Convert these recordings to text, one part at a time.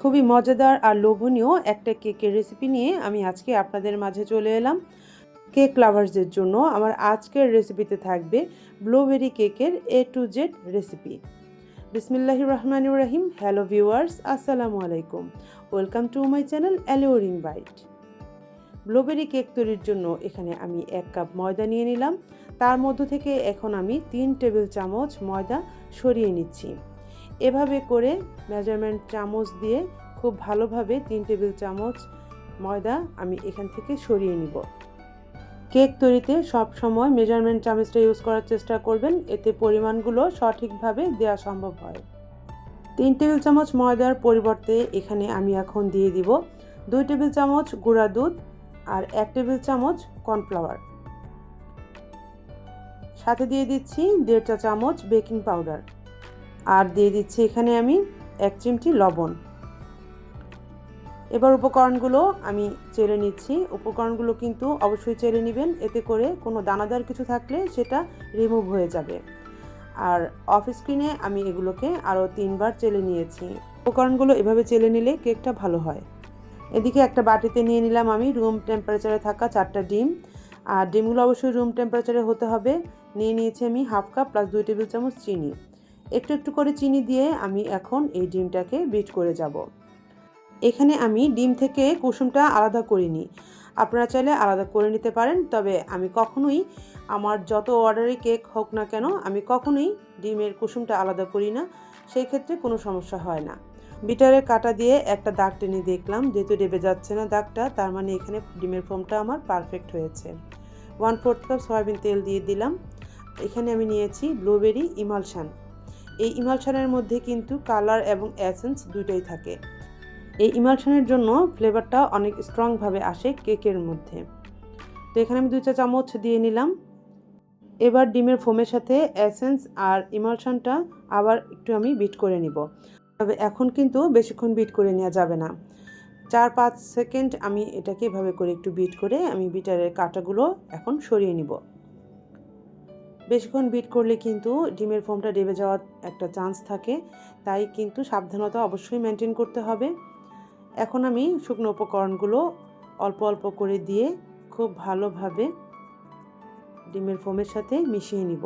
খুবই মজাদার আর লোভনীয় একটা কেকের রেসিপি নিয়ে আমি আজকে আপনাদের মাঝে চলে এলাম। কেক লাভার্সদের জন্য আমার আজকের রেসিপিতে থাকবে ব্লুবেরি কেকের এ টু জেড রেসিপি বিসমিল্লাহ রহমান রাহিম। হ্যালো ভিউয়ার্স আসসালামু আলাইকুম। Welcome to my channel alluring bite blueberry cake তৈরির জন্য এখানে আমি এক কাপ ময়দা নিয়ে নিলাম। তার মধ্য থেকে এখন আমি তিন টেবিল চামচ ময়দা সরিয়ে নিচ্ছি। এভাবে করে মেজারমেন্ট চামচ দিয়ে খুব ভালোভাবে তিন টেবিল চামচ ময়দা আমি এখান থেকে সরিয়ে নিব। কেক তৈরিতে সব সময় মেজারমেন্ট চামচটা ইউজ করার চেষ্টা করবেন, এতে পরিমাণগুলো সঠিকভাবে দেওয়া সম্ভব হয়। তিন টেবিল চামচ ময়দার পরিবর্তে এখানে আমি এখন দিয়ে দিব দুই টেবিল চামচ গুঁড়া দুধ আর এক টেবিল চামচ কর্নফ্লাওয়ার সাথে দিয়ে দিচ্ছি দেড় চা চামচ বেকিং পাউডার আর দিয়ে দিচ্ছি এখানে আমি এক চিমটি লবণ। এবার উপকরণগুলো আমি চেলে নিচ্ছি। উপকরণগুলো কিন্তু অবশ্যই চেলে নেবেন, এতে করে কোনো দানাদার কিছু থাকলে সেটা রিমুভ হয়ে যাবে। আর অফ স্ক্রিনে আমি এগুলোকে আরও তিনবার চেলে নিয়েছি। উপকরণগুলো এভাবে চেলে নিলে কেকটা ভালো হয়। এদিকে একটা বাটিতে নিয়ে নিলাম আমি রুম টেম্পারেচারে থাকা চারটা ডিম। আর ডিমগুলো অবশ্যই রুম টেম্পারেচারে হতে হবে। নিয়ে নিয়েছি আমি হাফ কাপ প্লাস দুই টেবিল চামচ চিনি। একটু একটু করে চিনি দিয়ে আমি এখন এই ডিমটাকে বিট করে যাব। এখানে আমি ডিম থেকে কুসুমটা আলাদা করিনি। আপনারা চাইলে আলাদা করে নিতে পারেন, তবে আমি কখনোই আমার যত অর্ডারে কেক হোক না কেন, আমি কখনোই ডিমের কুসুমটা আলাদা করি না। সেই ক্ষেত্রে কোনো সমস্যা হয় না। বিটারের কাটা দিয়ে একটা দাগ টেনে দেখলাম, যেহেতু ডেবে যাচ্ছে না দাগটা, তার মানে এখানে ডিমের ফোমটা আমার পারফেক্ট হয়েছে। ওয়ান ফোর্থ কাপ সয়াবিন তেল দিয়ে দিলাম। এখানে আমি নিয়েছি ব্লুবেরি ইমালশান এই ইমালশানের মধ্যে কিন্তু কালার এবং অ্যাসেন্স দুইটাই থাকে। এই ইমালশানের জন্য ফ্লেভারটা অনেক স্ট্রংভাবে আসে কেকের মধ্যে। তো এখানে আমি দুই চা চামচ দিয়ে নিলাম। এবার ডিমের ফোমের সাথে অ্যাসেন্স আর ইমালশানটা আবার একটু আমি বিট করে নিব। তবে এখন কিন্তু বেশিক্ষণ বিট করে নেওয়া যাবে না। চার পাঁচ সেকেন্ড আমি এটাকে এভাবে করে একটু বিট করে আমি বিটারের কাটাগুলো এখন সরিয়ে নিব। বেশিক্ষণ বিট করলে কিন্তু ডিমের ফোমটা ডেবে যাওয়ার একটা চান্স থাকে। তাই কিন্তু সাবধানতা অবশ্যই মেনটেন করতে হবে। এখন আমি শুকনো উপকরণগুলো অল্প অল্প করে দিয়ে খুব ভালোভাবে ডিমের ফোমের সাথে মিশিয়ে নিব।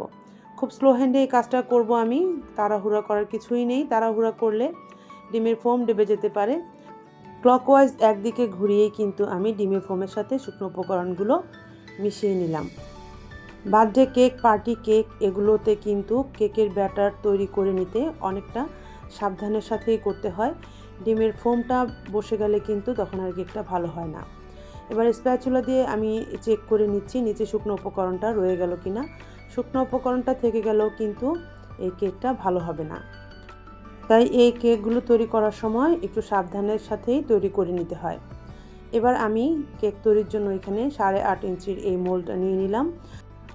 খুব স্লো হ্যান্ডে এই কাজটা করব আমি, তাড়াহুড়া করার কিছুই নেই। তাড়াহুড়া করলে ডিমের ফোম ডেবে যেতে পারে। ক্লকওয়াইজ একদিকে ঘুরিয়েই কিন্তু আমি ডিমের ফোমের সাথে শুকনো উপকরণগুলো মিশিয়ে নিলাম। বার্থডে কেক, পার্টি কেক এগুলোতে কিন্তু কেকের ব্যাটার তৈরি করে নিতে অনেকটা সাবধানের সাথেই করতে হয়। ডিমের ফোমটা বসে গেলে কিন্তু তখন আর কেকটা ভালো হয় না। এবার স্প্যাচুলা দিয়ে আমি চেক করে নিচ্ছি নিচে শুকনো উপকরণটা রয়ে গেল কি না শুকনো উপকরণটা থেকে গেলেও কিন্তু এই কেকটা ভালো হবে না। তাই এই কেকগুলো তৈরি করার সময় একটু সাবধানের সাথেই তৈরি করে নিতে হয়। এবার আমি কেক তৈরির জন্য এখানে সাড়ে আট ইঞ্চির এই মোলটা নিয়ে নিলাম।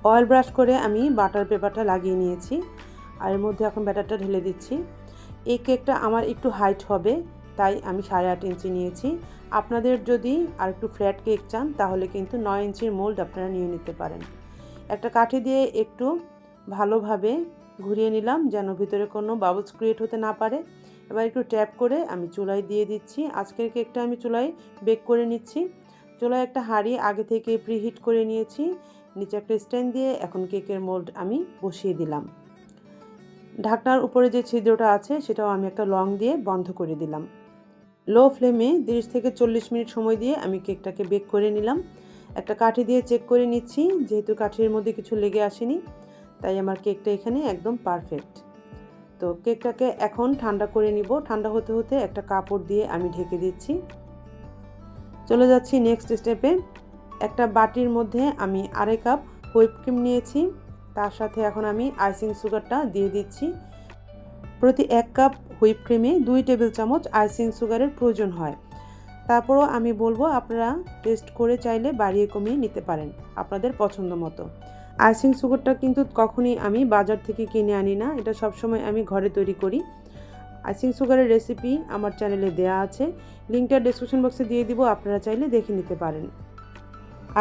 অয়েল ব্রাশ করে আমি বাটার পেপারটা লাগিয়ে নিয়েছি। আর এর মধ্যে এখন ব্যাটারটা ঢেলে দিচ্ছি। এই কেকটা আমার একটু হাইট হবে, তাই আমি সাড়ে আট ইঞ্চি নিয়েছি। আপনাদের যদি আর একটু ফ্ল্যাট কেক চান, তাহলে কিন্তু নয় ইঞ্চির মোল্ড আপনারা নিয়ে নিতে পারেন। একটা কাঠি দিয়ে একটু ভালোভাবে ঘুরিয়ে নিলাম, যেন ভিতরে কোনো বাবলস ক্রিয়েট হতে না পারে। এবার একটু ট্যাপ করে আমি চুলায় দিয়ে দিচ্ছি। আজকের কেকটা আমি চুলায় বেক করে নিচ্ছি। চুলায় একটা হাঁড়ি আগে থেকে প্রিহিট করে নিয়েছি। নিচে একটা স্ট্যান্ড দিয়ে এখন কেকের মোল্ড আমি বসিয়ে দিলাম। ঢাকনার উপরে যে ছিদ্রটা আছে, সেটাও আমি একটা লং দিয়ে বন্ধ করে দিলাম। লো ফ্লেমে তিরিশ থেকে চল্লিশ মিনিট সময় দিয়ে আমি কেকটাকে বেক করে নিলাম। একটা কাঠি দিয়ে চেক করে নিচ্ছি, যেহেতু কাঠির মধ্যে কিছু লেগে আসেনি, তাই আমার কেকটা এখানে একদম পারফেক্ট। তো কেকটাকে এখন ঠান্ডা করে নিব। ঠান্ডা হতে হতে একটা কাপড় দিয়ে আমি ঢেকে দিচ্ছি। চলে যাচ্ছি নেক্সট স্টেপে। একটা বাটির মধ্যে আমি আড়াই কাপ হুইপ ক্রিম নিয়েছি। তার সাথে এখন আমি আইসিং সুগারটা দিয়ে দিচ্ছি। প্রতি এক কাপ হুইপ ক্রিমে দুই টেবিল চামচ আইসিং সুগারের প্রয়োজন হয়। তারপরও আমি বলব, আপনারা টেস্ট করে চাইলে বাড়িয়ে কমিয়ে নিতে পারেন আপনাদের পছন্দ মতো। আইসিং সুগারটা কিন্তু কখনই আমি বাজার থেকে কিনে আনি না। এটা সবসময় আমি ঘরে তৈরি করি। আইসিং সুগারের রেসিপি আমার চ্যানেলে দেয়া আছে। লিঙ্কটা ডিসক্রিপশন বক্সে দিয়ে দিব, আপনারা চাইলে দেখে নিতে পারেন।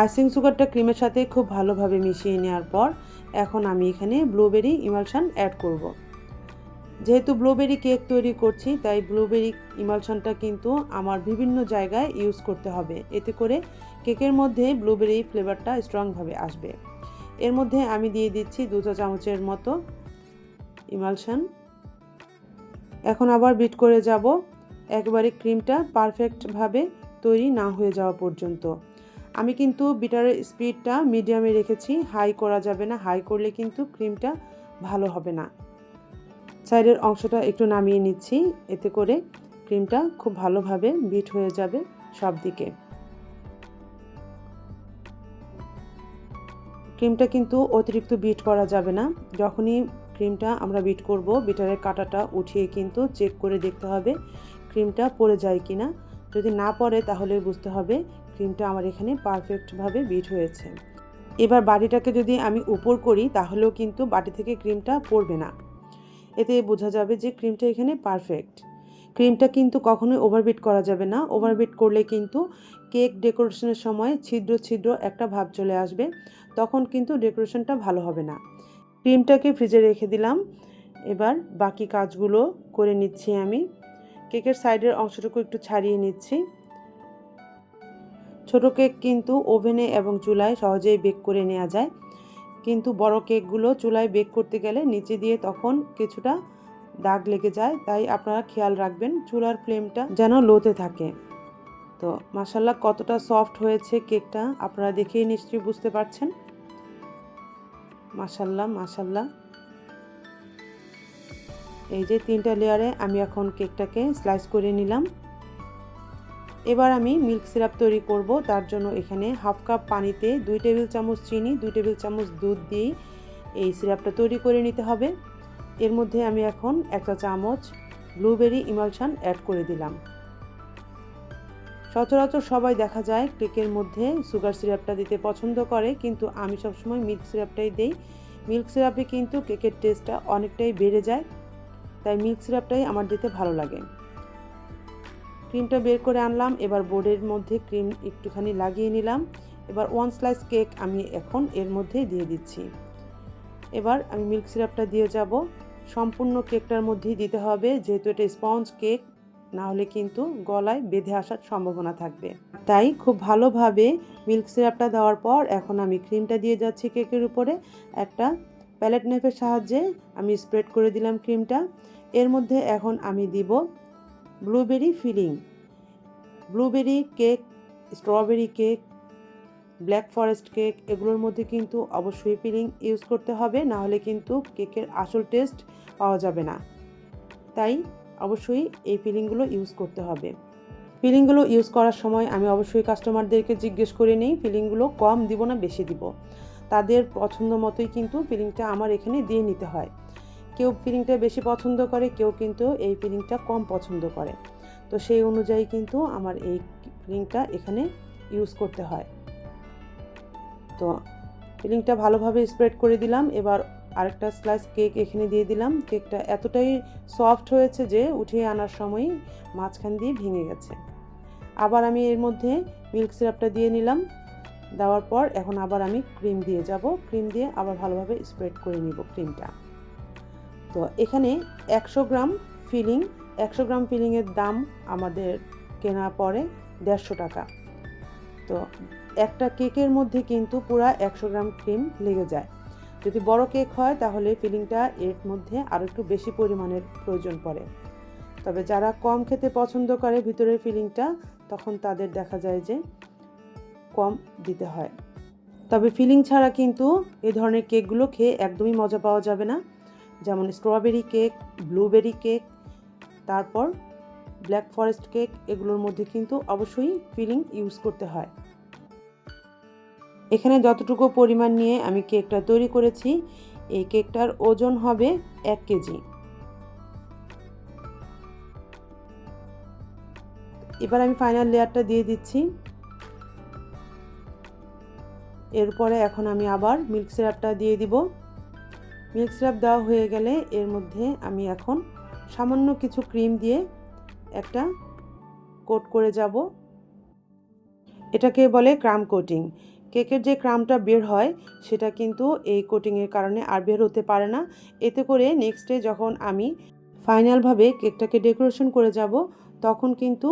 আইসিং সুগারটা ক্রিমের সাথে খুব ভালোভাবে মিশিয়ে নেওয়ার পর এখন আমি এখানে ব্লুবেরি ইমালশান অ্যাড করব। যেহেতু ব্লুবেরি কেক তৈরি করছি, তাই ব্লুবেরি ইমালশানটা কিন্তু আমার বিভিন্ন জায়গায় ইউজ করতে হবে। এতে করে কেকের মধ্যে ব্লুবেরি ফ্লেভারটা স্ট্রংভাবে আসবে। এর মধ্যে আমি দিয়ে দিচ্ছি দু চা চামচের মতো ইমালশান। এখন আবার বিট করে যাব। একবারে ক্রিমটা পারফেক্টভাবে তৈরি না হয়ে যাওয়া পর্যন্ত। আমি কিন্তু বিটারের স্পিডটা মিডিয়ামে রেখেছি। হাই করা যাবে না। হাই করলে কিন্তু ক্রিমটা ভালো হবে না। সাইডের অংশটা একটু নামিয়ে নিচ্ছি। এতে করে ক্রিমটা খুব ভালোভাবে বিট হয়ে যাবে সব দিকে ক্রিমটা কিন্তু অতিরিক্ত বিট করা যাবে না। যখনই ক্রিমটা আমরা বিট করব বিটারের কাটাটা উঠিয়ে কিন্তু চেক করে দেখতে হবে ক্রিমটা পড়ে যায় কি না যদি না পড়ে, তাহলে বুঝতে হবে ক্রিমটা আমার এখানে পারফেক্টভাবে বিট হয়েছে। এবার বাটিটাকে যদি আমি উপর করি, তাহলেও কিন্তু বাটি থেকে ক্রিমটা পড়বে না। এতে বোঝা যাবে যে ক্রিমটা এখানে পারফেক্ট ক্রিমটা কিন্তু কখনোই ওভারবিট করা যাবে না। ওভারবিট করলে কিন্তু কেক ডেকোরেশনের সময় ছিদ্র ছিদ্র একটা ভাব চলে আসবে। তখন কিন্তু ডেকোরেশনটা ভালো হবে না। ক্রিমটাকে ফ্রিজে রেখে দিলাম। এবার বাকি কাজগুলো করে নিচ্ছি আমি। কেকের সাইডের অংশটুকু একটু ছাড়িয়ে নিচ্ছি। ছোট কেক কিন্তু ওভেনে এবং চুলায় সহজেই বেক করে নেওয়া যায়। কিন্তু বড় কেকগুলো চুলায় বেক করতে গেলে নিচে দিয়ে তখন কিছুটা দাগ লেগে যায়, তাই আপনারা খেয়াল রাখবেন চুলার ফ্লেমটা যেন লোতে থাকে। তো মাসাল্লাহ কতটা সফট হয়েছে কেকটা, আপনারা দেখেই নিশ্চয়ই বুঝতে পারছেন। মাসাল্লাহ মাসাল্লাহ এই যে তিনটা লেয়ারে আমি এখন কেকটাকে স্লাইস করে নিলাম। এবার আমি মিল্ক সিরাপ তৈরি করব। তার জন্য এখানে হাফ কাপ পানিতে দুই টেবিল চামচ চিনি, দুই টেবিল চামচ দুধ দিয়ে এই সিরাপটা তৈরি করে নিতে হবে। এর মধ্যে আমি এখন একটা চামচ ব্লুবেরি ইমালশান অ্যাড করে দিলাম। সচরাচর সবাই দেখা যায় কেকের মধ্যে সুগার সিরাপটা দিতে পছন্দ করে, কিন্তু আমি সবসময় মিল্ক সিরাপটাই দেই। মিল্ক সিরাপে কিন্তু কেকের টেস্টটা অনেকটাই বেড়ে যায়, তাই মিল্ক সিরাপটাই আমার দিতে ভালো লাগে। ক্রিমটা বের করে আনলাম, এবার বোর্ডের মধ্যে ক্রিম একটুখানি লাগিয়ে নিলাম। এবার ওয়ান স্লাইস কেক আমি এখন এর মধ্যে দিয়ে দিচ্ছি। এবার আমি মিল্ক সিরাপটা দিয়ে যাব। সম্পূর্ণ কেকটার মধ্যেই দিতে হবে, যেহেতু এটা স্পঞ্জ কেক না হলে কিন্তু গলায় বেঁধে আসার সম্ভাবনা থাকবে। তাই খুব ভালোভাবে মিল্ক সিরাপটা দেওয়ার পর এখন আমি ক্রিমটা দিয়ে যাচ্ছি কেকের উপরে। একটা প্যালেট নেফের সাহায্যে আমি স্প্রেড করে দিলাম ক্রিমটা। এর মধ্যে এখন আমি দিব blueberry filling blueberry cake strawberry cake black forest cake এগুলোর মধ্যে কিন্তু অবশ্যই ফিলিং ইউজ করতে হবে না হলে কিন্তু কেকের আসল টেস্ট পাওয়া যাবে না। তাই অবশ্যই এই ফিলিংগুলো ইউজ করতে হবে। ফিলিংগুলো ইউজ করার সময় আমি অবশ্যই কাস্টমারদেরকে জিজ্ঞেস করে নিই ফিলিংগুলো কম দিব না, বেশি দিব। তাদের পছন্দ মতোই কিন্তু ফিলিংটা আমার এখানে দিয়ে নিতে হয়। কেউ ফিলিংটা বেশি পছন্দ করে, কেউ কিন্তু এই ফিলিংটা কম পছন্দ করে। তো সেই অনুযায়ী কিন্তু আমার এই ফিলিংটা এখানে ইউজ করতে হয়। তো ফিলিংটা ভালোভাবে স্প্রেড করে দিলাম। এবার আরেকটা স্লাইস কেক এখানে দিয়ে দিলাম। কেকটা এতটাই সফট হয়েছে যে উঠিয়ে আনার সময় মাঝখান দিয়ে ভেঙে গেছে। আবার আমি এর মধ্যে মিল্ক সিরাপটা দিয়ে নিলাম। দেওয়ার পর এখন আবার আমি ক্রিম দিয়ে যাব। ক্রিম দিয়ে আবার ভালোভাবে স্প্রেড করে নিব ক্রিমটা তো এখানে একশো গ্রাম ফিলিং, একশো গ্রাম ফিলিংয়ের দাম আমাদের কেনা পড়ে দেড়শো টাকা। তো একটা কেকের মধ্যে কিন্তু পুরা একশো গ্রাম ক্রিম লেগে যায়। যদি বড় কেক হয় তাহলে ফিলিংটা এর মধ্যে আরও একটু বেশি পরিমাণের প্রয়োজন পড়ে। তবে যারা কম খেতে পছন্দ করে ভিতরের ফিলিংটা, তখন তাদের দেখা যায় যে কম দিতে হয়। তবে ফিলিং ছাড়া কিন্তু এই ধরনের কেকগুলো খেয়ে একদমই মজা পাওয়া যাবে না। যেমন স্ট্রবেরি কেক ব্লুবেরি কেক তারপর ব্ল্যাক ফরেস্ট কেক এগুলোর মধ্যে কিন্তু অবশ্যই ফিলিং ইউজ করতে হয়। এখানে যতটুকু পরিমাণ নিয়ে আমি কেকটা তৈরি করেছি, এই কেকটার ওজন হবে এক কেজি। এবার আমি ফাইনাল লেয়ারটা দিয়ে দিচ্ছি। এরপরে এখন আমি আবার মিল্ক সিরাপটা দিয়ে দিব। মিল্ক সিরাপ দেওয়া হয়ে গেলে এর মধ্যে আমি এখন সামান্য কিছু ক্রিম দিয়ে একটা কোট করে যাব। এটাকে বলে ক্রাম কোটিং কেকের যে ক্রামটা বের হয়, সেটা কিন্তু এই কোটিংয়ের কারণে আর বের হতে পারে না। এতে করে নেক্সট ডে যখন আমি ফাইনালভাবে কেকটাকে ডেকোরেশন করে যাব, তখন কিন্তু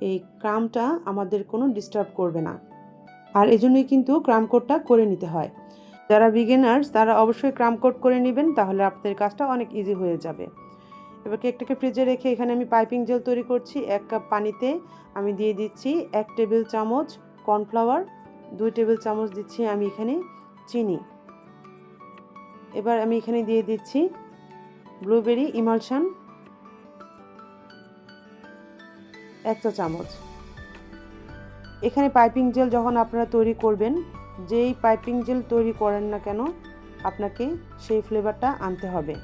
এই ক্রামটা আমাদের কোনো ডিস্টার্ব করবে না। আর এজন্যই কিন্তু ক্রাম কোটটা করে নিতে হয়। যারা বিগিনার্স তারা অবশ্যই ক্রাম কোট করে নেবেন, তাহলে আপনাদের কাজটা অনেক ইজি হয়ে যাবে। এবার কেকটাকে ফ্রিজে রেখে এখানে আমি পাইপিং জেল তৈরি করছি। এক কাপ পানিতে আমি দিয়ে দিচ্ছি এক টেবিল চামচ কর্নফ্লাওয়ার দুই টেবিল চামচ দিচ্ছি আমি এখানে চিনি। এবার আমি এখানে দিয়ে দিচ্ছি ব্লুবেরি ইমালশান এক চা চামচ। এখানে পাইপিং জেল যখন আপনারা তৈরি করবেন যেই পাইপিং জেল তৈরি করেন না কেন, আপনাকে সেই ফ্লেভারটা আনতে হবে।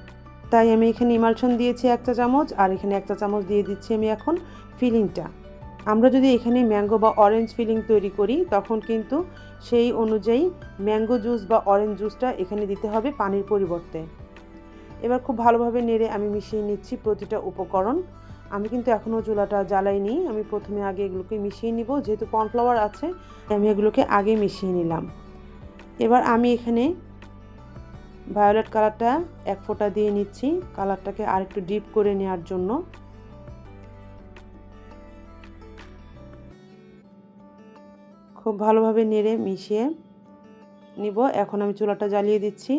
তাই আমি এখানে ইমালশন দিয়েছি এক চা চামচ, আর এখানে এক চা চামচ দিয়ে দিচ্ছি আমি এখন ফিলিংটা। আমরা যদি এখানে ম্যাঙ্গো বা অরেঞ্জ ফিলিং তৈরি করি, তখন কিন্তু সেই অনুযায়ী ম্যাঙ্গো জুস বা অরেঞ্জ জুসটা এখানে দিতে হবে পানির পরিবর্তে। এবার খুব ভালোভাবে নেড়ে আমি মিশিয়ে নিচ্ছি প্রতিটা উপকরণ। আমি কিন্তু এখনও চুলাটা জ্বালাইনি। আমি প্রথমে আগে এগুলোকে মিশিয়ে নিব। যেহেতু কর্নফ্লাওয়ার আছে আমি এগুলোকে আগে মিশিয়ে নিলাম। এবার আমি এখানে ভায়োলেট কালারটা এক ফোঁটা দিয়ে নিচ্ছি। কালারটাকে আরেকটু ডিপ করে নেওয়ার জন্য। খুব ভালোভাবে নেড়ে মিশিয়ে নিব। এখন আমি চুলাটা জ্বালিয়ে দিচ্ছি।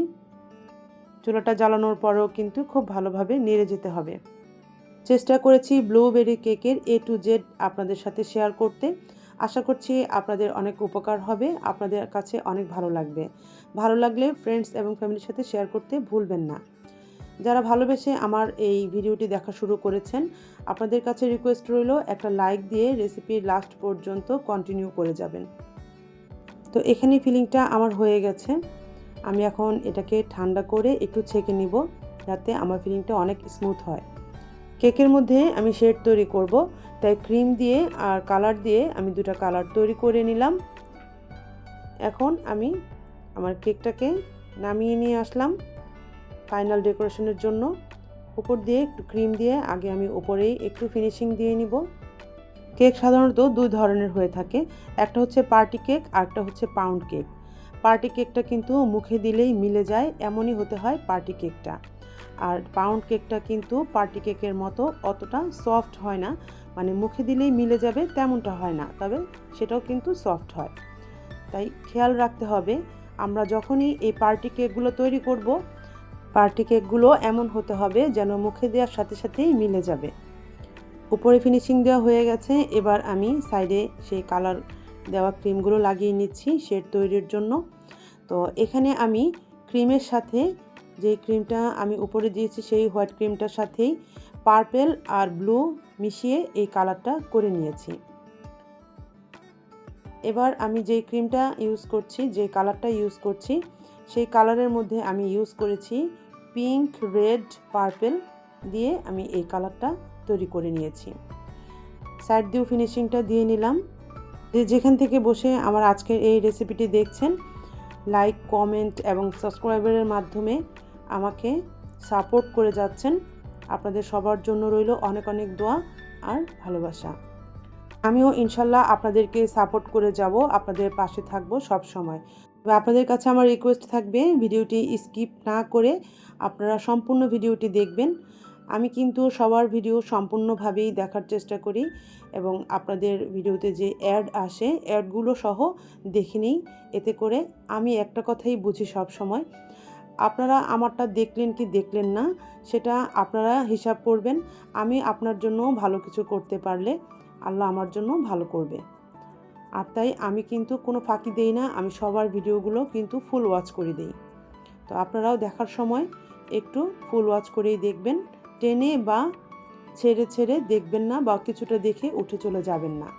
চুলাটা জ্বালানোর পরেও কিন্তু খুব ভালোভাবে নেড়ে যেতে হবে। চেষ্টা করেছি ব্লুবেরি কেকের এ টু জেড আপনাদের সাথে শেয়ার করতে। আশা করছি আপনাদের অনেক উপকার হবে, আপনাদের কাছে অনেক ভালো লাগবে। ভালো লাগলে ফ্রেন্ডস এবং ফ্যামিলির সাথে শেয়ার করতে ভুলবেন না। যারা ভালোবেসে আমার এই ভিডিওটি দেখা শুরু করেছেন, আপনাদের কাছে রিকোয়েস্ট রইল একটা লাইক দিয়ে রেসিপির লাস্ট পর্যন্ত কন্টিনিউ করে যাবেন। তো এখানে ফিলিংটা আমার হয়ে গেছে। আমি এখন এটাকে ঠান্ডা করে একটু ছেঁকে নিব, যাতে আমার ফিলিংটা অনেক স্মুথ হয়। কেকের মধ্যে আমি শেড তৈরি করব। তাই ক্রিম দিয়ে আর কালার দিয়ে আমি দুটা কালার তৈরি করে নিলাম। এখন আমি আমার কেকটাকে নামিয়ে নিয়ে আসলাম ফাইনাল ডেকোরেশনের জন্য। উপর দিয়ে একটু ক্রিম দিয়ে আগে আমি উপরেই একটু ফিনিশিং দিয়ে নিব। কেক সাধারণত দুই ধরনের হয়ে থাকে। একটা হচ্ছে পার্টি কেক আর একটা হচ্ছে পাউন্ড কেক। পার্টি কেকটা কিন্তু মুখে দিলেই মিলে যায়, এমনই হতে হয় পার্টি কেকটা। আর পাউন্ড কেকটা কিন্তু পার্টি কেকের মতো অতটা সফট হয় না। মানে মুখে দিলেই মিলে যাবে, তেমনটা হয় না। তবে সেটাও কিন্তু সফট হয়। তাই খেয়াল রাখতে হবে, আমরা যখনই এই পার্টি কেকগুলো তৈরি করব পার্টি কেকগুলো এমন হতে হবে যেন মুখে দেওয়ার সাথে সাথেই মিলে যাবে। উপরে ফিনিশিং দেওয়া হয়ে গেছে, এবার আমি সাইডে সেই কালার দেওয়া ক্রিমগুলো লাগিয়ে নিচ্ছি শেড তৈরির জন্য। তো এখানে আমি ক্রিমের সাথে যে ক্রিমটা আমি উপরে দিয়েছি সেই হোয়াইট ক্রিমটার সাথেই পার্পেল আর ব্লু মিশিয়ে এই কালারটা করে নিয়েছি। এবার আমি যেই ক্রিমটা ইউজ করছি, যে কালারটা ইউজ করছি, সেই কালারের মধ্যে আমি ইউজ করেছি পিঙ্ক, রেড, পার্পেল দিয়ে আমি এই কালারটা তৈরি করে নিয়েছি। সাইড দিয়েও ফিনিশিংটা দিয়ে নিলাম। যে যেখান থেকে বসে আমার আজকের এই রেসিপিটি দেখছেন, লাইক, কমেন্ট এবং সাবস্ক্রাইবারের মাধ্যমে আমাকে সাপোর্ট করে যাচ্ছেন। আপনাদের সবার জন্য রইল অনেক অনেক দোয়া আর ভালোবাসা। আমিও ইনশাল্লাহ আপনাদেরকে সাপোর্ট করে যাব, আপনাদের পাশে থাকব সব সময়। আপনাদের কাছে আমার রিকোয়েস্ট থাকবে, ভিডিওটি স্কিপ না করে আপনারা সম্পূর্ণ ভিডিওটি দেখবেন। আমি কিন্তু সবার ভিডিও সম্পূর্ণভাবেই দেখার চেষ্টা করি এবং আপনাদের ভিডিওতে যে অ্যাড আসে অ্যাডগুলো সহ দেখে নিই। এতে করে আমি একটা কথাই বুঝি সব সময়। আপনারা আমারটা দেখলেন কি দেখলেন না, সেটা আপনারা হিসাব করবেন। আমি আপনার জন্য ভালো কিছু করতে পারলে আল্লাহ আমার জন্য ভালো করবে। আর তাই আমি কিন্তু কোনো ফাঁকি দেই না, আমি সবার ভিডিওগুলো কিন্তু ফুল ওয়াচ করে দিই। তো আপনারাও দেখার সময় একটু ফুল ওয়াচ করেই দেখবেন, টেনে বা ছেড়ে ছেড়ে দেখবেন না বা কিছুটা দেখে উঠে চলে যাবেন না।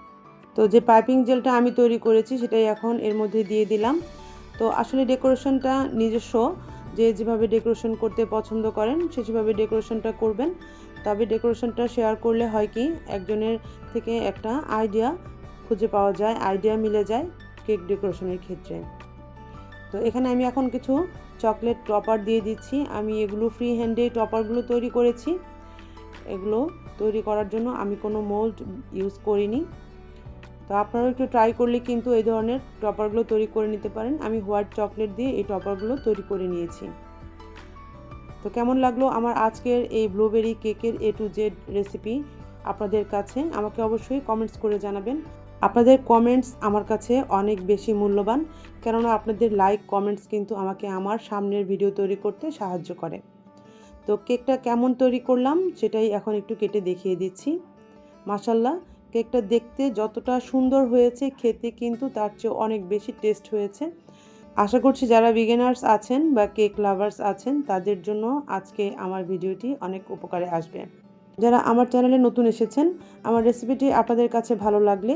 তো যে পাইপিং জেলটা আমি তৈরি করেছি সেটাই এখন এর মধ্যে দিয়ে দিলাম। তো আসলে ডেকোরেশনটা নিজস্ব যে যেভাবে ডেকোরেশন করতে পছন্দ করেন, সে সেভাবে ডেকোরেশনটা করবেন। তবে ডেকোরেশনটা শেয়ার করলে হয় কি, একজনের থেকে একটা আইডিয়া খুঁজে পাওয়া যায় আইডিয়া মিলে যায় কেক ডেকোরেশনের ক্ষেত্রে। তো এখানে আমি এখন কিছু চকলেট টপার দিয়ে দিচ্ছি। আমি এগুলো ফ্রি হ্যান্ডে টপারগুলো তৈরি করেছি। এগুলো তৈরি করার জন্য আমি কোনো মোল্ড ইউজ করিনি। তো আপনারাও একটু ট্রাই করলে কিন্তু এই ধরনের টপারগুলো তৈরি করে নিতে পারেন। আমি হোয়াইট চকলেট দিয়ে এই টপারগুলো তৈরি করে নিয়েছি। তো কেমন লাগল আমার আজকের এই ব্লুবেরি কেকের এ টু জেড রেসিপি আপনাদের কাছে? আমাকে অবশ্যই কমেন্টস করে জানাবেন। আপনাদের কমেন্টস আমার কাছে অনেক বেশি মূল্যবান, কেননা আপনাদের লাইক কমেন্টস কিন্তু আমাকে আমার সামনের ভিডিও তৈরি করতে সাহায্য করে। তো কেকটা কেমন তৈরি করলাম সেটাই এখন একটু কেটে দেখিয়ে দিচ্ছি। মাসাল্লাহ কেকটা দেখতে যতটা সুন্দর হয়েছে, খেতে কিন্তু তার চেয়ে অনেক বেশি টেস্ট হয়েছে। আশা করছি যারা বিগিনার্স আছেন বা কেক লাভার্স আছেন, তাদের জন্য আজকে আমার ভিডিওটি অনেক উপকারে আসবে। যারা আমার চ্যানেলে নতুন এসেছেন, আমার রেসিপিটি আপনাদের কাছে ভালো লাগলে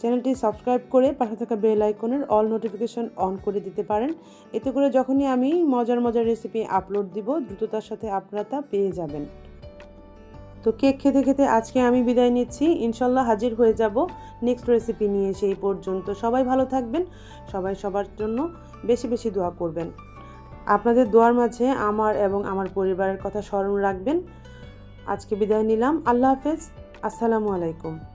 চ্যানেলটি সাবস্ক্রাইব করে পাশে থাকা বেল আইকনের অল নোটিফিকেশন অন করে দিতে পারেন। এতে করে যখনই আমি মজার মজার রেসিপি আপলোড দিব, দ্রুততার সাথে আপনারা তা পেয়ে যাবেন। তো কেক খেতে খেতে আজকে আমি বিদায় নিচ্ছি। ইনশাল্লাহ হাজির হয়ে যাব নেক্সট রেসিপি নিয়ে সেই পর্যন্ত। সবাই ভালো থাকবেন, সবাই সবার জন্য বেশি বেশি দোয়া করবেন। আপনাদের দোয়ার মাঝে আমার এবং আমার পরিবারের কথা স্মরণ রাখবেন। আজকে বিদায় নিলাম। আল্লাহ হাফেজ। আসসালামু আলাইকুম।